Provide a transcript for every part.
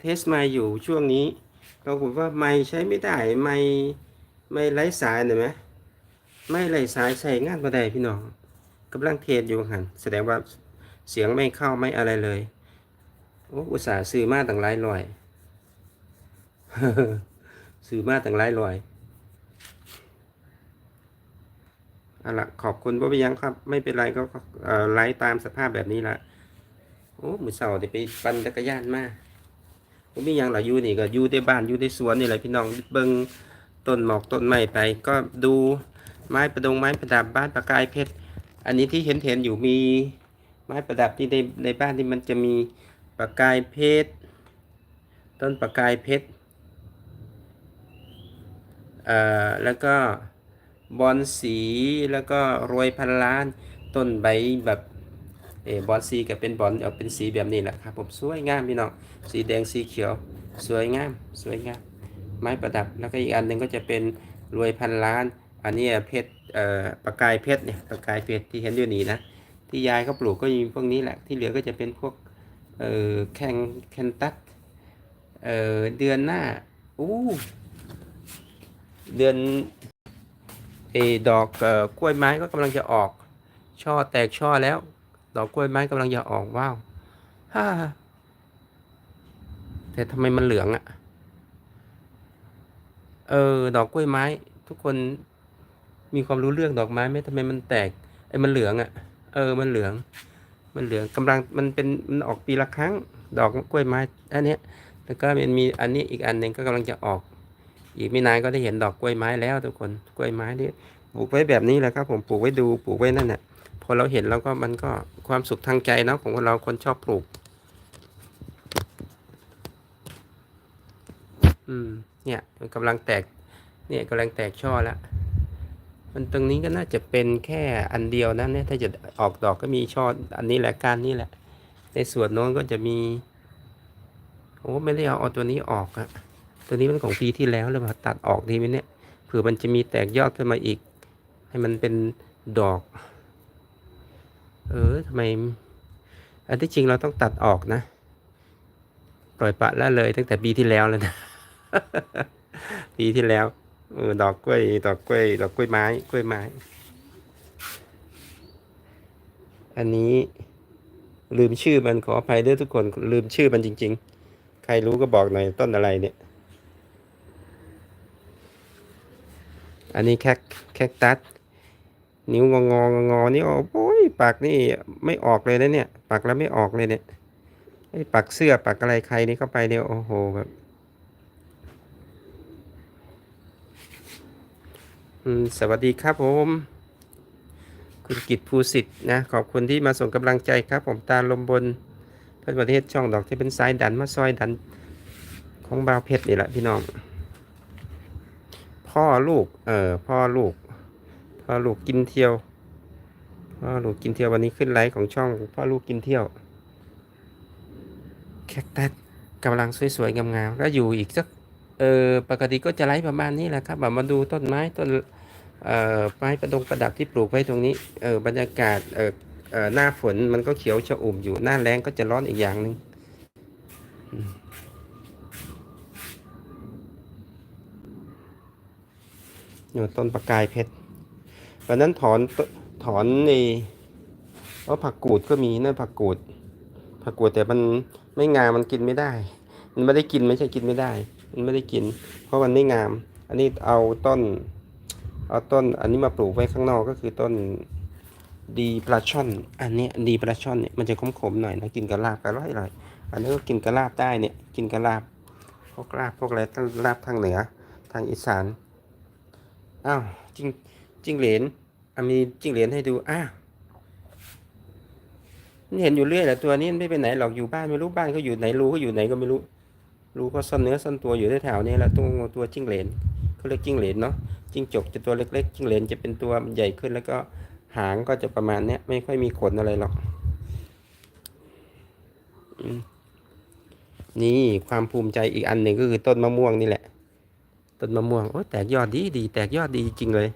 เทสไมอยู่ช่วงนี้ปรากฏว่าไมค์ใช้ไม่ได้ไมค์ไม่ไร้สายเห็นไหมไม่ไร้สายใส่งานบ่ได้พี่น้องกำลังเทสอยู่หันแสดงว่าเสียงไม่เข้าไม่อะไรเลยโอ้อุตส่าห์ซื้อมาตั้งหลายร้อยซื้อมาตั้งหลายร้อยเอาละขอบคุณบ่ไปยังครับ ไม่เป็นไรก็ไลฟ์ตามสภาพแบบนี้ละโอ้มือเสาร์ได้ไปปั่นจักรยานมา มมีหยังหรออยู่นี่ก็อยู่ในบ้านอยู่ในสวนนี่แหละพี่น้องเบิ่งต้นหมอกต้นไม้ไป ก็ดูไม้ประดงไม้ประดับบ้านประกายเพชร อันนี้ที่เห็นเห็นอยู่มีไม้ประดับที่ในในบ้านที่มันจะมีประกายเพชร ต้นประกายเพชรเอ่อแล้วก็บอนสีแล้วก็รวยพันล้านต้นใบแบบ เออบอนสีก็เป็นบอนออกเป็นสีแบบนี้แหละครับผมสวยงามพี่น้องสีแดงสีเขียว สวยงาม สวยงาม ไม้ประดับแล้วก็อีกอันหนึ่งก็จะเป็นรวยพันล้าน อันนี้เพชรเอ่อประกายเพชรเนี่ยประกายเพชรที่เห็นอยู่นี่นะที่ยายเขาปลูกก็มีพวกนี้แหละที่เหลือก็จะเป็นพวกเอ่อแคนแคนตัสเอ่อเดือนหน้าอู้เดือนเอดอกเออกล้วยไม้ก็กำลังจะออกช่อแตกช่อแล้ว ดอกกล้วยไม้กำลังจะออกว้าวฮ่าแต่ทำไมมันเหลืองอะ่ะ เออ ดอกกล้วยไม้ ทุกคนมีความรู้เรื่องดอกไม้ไหมทำไมมันแตกไอ้มันเหลืองอะ่ะ เออ มันเหลือง มันเหลืองกำลังมันเป็นมันออกปีละครั้ง ดอกกล้วยไม้อันเนี้ยแล้วก็มันมีอันนี้อีกอันหนึ่งก็กำลังจะออก อีกไม่นานก็ได้เห็นดอกกล้วยไม้แล้วทุกคนกล้วยไม้นี่ปลูกไว้แบบนี้แหละครับ ผมปลูกไว้ดูปลูกไว้นั่นแหละ พอเราเห็นแล้วก็มันก็ความสุขทางใจเนาะของคนเราคนชอบปลูก อืม เนี่ยมันกำลังแตก เนี่ยกำลังแตกช่อแล้วมันตรงนี้ก็น่าจะเป็นแค่อันเดียวนะเนี่ยถ้าจะออกดอกก็มีช่ออันนี้แหละการนี้แหละ ในส่วนโน้นก็จะมีโอ้ไม่ได้เอาเอาตัวนี้ออกอะตัวนี้มันของปีที่แล้วเลยมาตัดออกดีไหมเนี่ยเผื่อมันจะมีแตกยอดขึ้นมาอีก ให้มันเป็นดอก เออทำไม อันที่จริงเราต้องตัดออกนะ ปล่อยปะละเลยตั้งแต่ปีที่แล้วแล้วนะ ปีที่แล้วเออดอกกล้วย ดอกกล้วย ดอกกล้วยไม้ กล้วยไม้ อันนี้ลืมชื่อมันขออภัยด้วยทุกคน ลืมชื่อมันจริง ๆ ใครรู้ก็บอกหน่อยต้นอะไรเนี่ย อันนี้แคคแคคตัส นิ้วงองงองอนี่โอ้ยปากนี่ไม่ออกเลยนะเนี่ยปากแล้วไม่ออกเลยเนี่ยไอ้ปักเสื้อปักอะไรใครนี่เข้าไปเนี่ยโอ้โหแบบสวัสดีครับผม คุณกิตภูสิทธิ์นะ ขอบคุณที่มาส่งกำลังใจครับ ผมตาลมบนเพื่อนประเทศช่องดอกที่เป็นสายดันมาซอยดันของบาวเพชรนี่แหละพี่น้อง พ่อลูก เออพ่อลูก พ่อลูกกินเที่ยวพ่อลูกกินเที่ยววันนี้ขึ้นไลฟ์ของช่องพ่อลูกกินเที่ยวแคคตัสกำลังสวยๆงามๆแล้วอยู่อีกสักเออปกติก็จะไลฟ์ประมาณนี้แหละครับแบบมาดูต้นไม้ต้นเอ่อไม้ประดงประดับที่ปลูกไว้ตรงนี้เออบรรยากาศเออเออหน้าฝนมันก็เขียวชอุ่มอยู่หน้าแรงก็จะร้อนอีกอย่างหนึ่งอยู่ต้นประกายเพชร วันนั้นถอนถอนในเพราะผักกูดก็มีนั่นผักกูด ผักกูดแต่มันไม่งามมันกินไม่ได้ มันไม่ได้กินไม่ใช่กินไม่ได้ มันไม่ได้กิน เพราะมันไม่งาม อันนี้เอาต้น เอาต้น อันนี้มาปลูกไว้ข้างนอกก็คือต้นดีปลาช่อน อันนี้ดีปลาช่อนเนี่ยมันจะขมๆหน่อยนะกินกับลาบก็อร่อยอร่อยอันนี้ก็กินกับลาบได้เนี่ย กินกับลาบพวกลาบพวกอะไรลาบทางเหนือ ทางอีสานอ้าวจริง จิงเหลนมีจิงเหลนให้ดูอ้าวนี่เห็นอยู่เรื่อยแหละตัวนี้ไม่ไปไหนหรอกอยู่บ้านไม่รู้บ้านเขาอยู่ไหนรูเขาอยู่ไหนก็ไม่รู้รู้ก็ซ่อนเนื้อซ่อนตัวอยู่แถวๆนี้แหละตัวตัวจิงเหลนเขาเรียกจิงเหลนเนาะจิ้งจกจะตัวเล็กๆจิ้งเหลนจะเป็นตัวใหญ่ขึ้นแล้วก็หางก็จะประมาณเนี้ยไม่ค่อยมีขนอะไรหรอกนี่ความภูมิใจอีกอันหนึ่งก็คือต้นมะม่วงนี่แหละ ต้นมะม่วงโอ้ยแตกยอดดีดีแตกยอดดีจริงเลย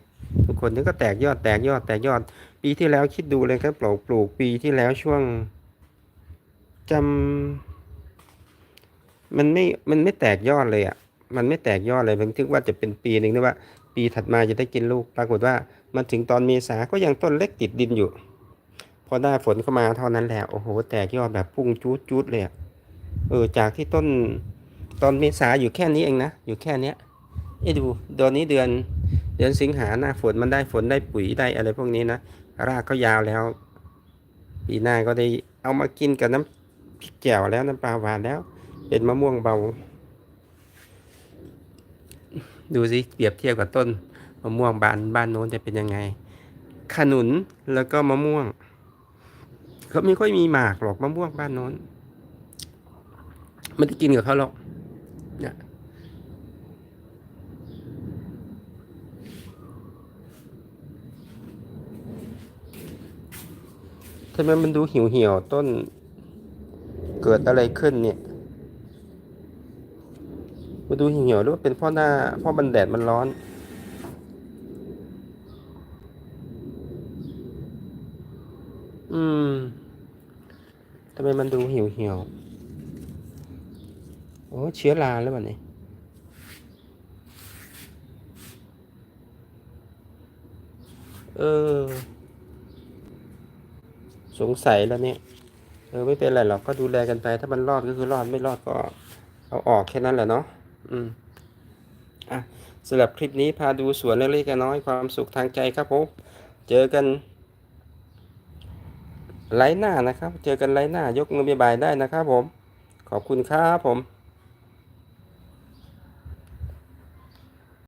คนนี่ก็แตกยอดแตกยอดแตกยอด ปีที่แล้วคิดดูเลยครับปลูกปลูกปีที่แล้วช่วงจำมันไม่มันไม่แตกยอดเลยอะ มันไม่แตกยอดเลยผมคิดว่าจะเป็นปีหนึ่งนะว่า ปีถัดมาจะได้กินลูกปรากฏว่ามันถึงตอนเมษาก็ยังต้นเล็กติดดินอยู่ พอหน้ฝนเข้ามาเท่านั้นแหละโอ้โห แตกยอดแบบพุ่งจูดจูดเลยอะเออจากที่ต้นตอนเมษาอยู่แค่นี้เองนะ อยู่แค่เนี้ยเอ้ดูเดือนนี้เดือน ดือนสิงหาหน้าฝนมันได้ฝนได้ปุ๋ยได้อะไรพวกนี้นะรากก็ยาวแล้ว ปีหน้าก็ได้เอามากินกับน้ำพริกแจ่วแล้วน้ำปลาหวานแล้ว เป็นมะม่วงเบา ดูสิเปรียบเทียบกับต้นมะม่วงบ้านบ้านโน้นจะเป็นยังไง ขนุนแล้วก็มะม่วงเขาไม่ค่อยมีหมากหรอกมะม่วงบ้านโน้นไม่ได้กินกับเขาหรอกเนี่ย ทำไมมันดูเหี่ยวเหี่ยวต้น เกิดอะไรขึ้นเนี่ยมาดูเหี่ยวๆหรือว่าเป็นเพ่อหน้าเพ่อบันแดดมันร้อน อืมทำไมมันดูเหี่ยวเหี่ยวโอ้เชื้อราแล้วมันนี่เออ สงสัยแล้วเนี่ยเออไม่เป็นไรหรอกก็ดูแลกันไป ถ้ามันรอดก็คือรอดไม่รอดก็เอาออกแค่นั้นแหละเนาะอืมอะสำหรับคลิปนี้พาดูสวนเล็กๆน้อยความสุขทางใจครับผมเจอกันไลฟ์หน้านะครับ เจอกันไลฟ์หน้ายกมือบายบายได้นะครับผม ขอบคุณครับผม